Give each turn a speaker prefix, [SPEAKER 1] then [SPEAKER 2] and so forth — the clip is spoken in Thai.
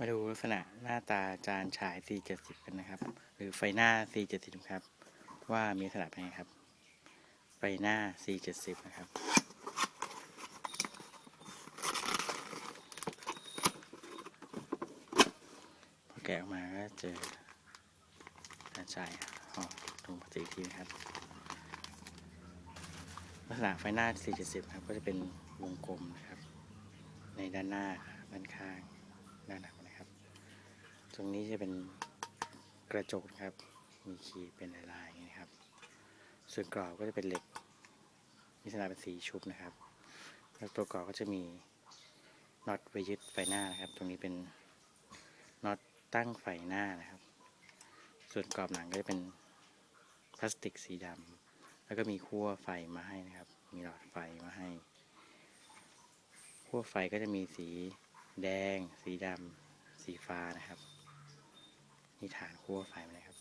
[SPEAKER 1] มาดูลักษณะหน้าตาจานฉาย470 กันนะครับ หรือไฟหน้า470 ครับ ว่ามีลักษณะเป็นไงครับ ไฟหน้า470 นะครับพอแกะออกมาก็เจอจานฉายห่อตรงพลาสติกทีนะครับ ลักษณะไฟหน้า470 ครับก็จะเป็นวงกลมนะครับ ในด้านหน้าด้านข้าง ด้านหลังนะครับ ตรงนี้จะเป็นกระจกนะครับ มีขีดเป็นลายๆอย่างนี้นะครับ ส่วนกรอบก็จะเป็นเหล็ก มีลักษณะเป็นสีชุบนะครับ แล้วตัวกรอบก็จะมีน็อตไว้ยึดไฟหน้านะครับ ตรงนี้เป็นน็อตตั้งไฟหน้านะครับ ส่วนกรอบหลังก็จะเป็นพลาสติกสีดำแล้วก็มีขั้วไฟมาให้นะครับ มีหลอดไฟมาให้ขั้วไฟก็จะมีสีแดง สีดำสีฟ้านะครับ นี่ฐานขั้วไฟมาเลยครับ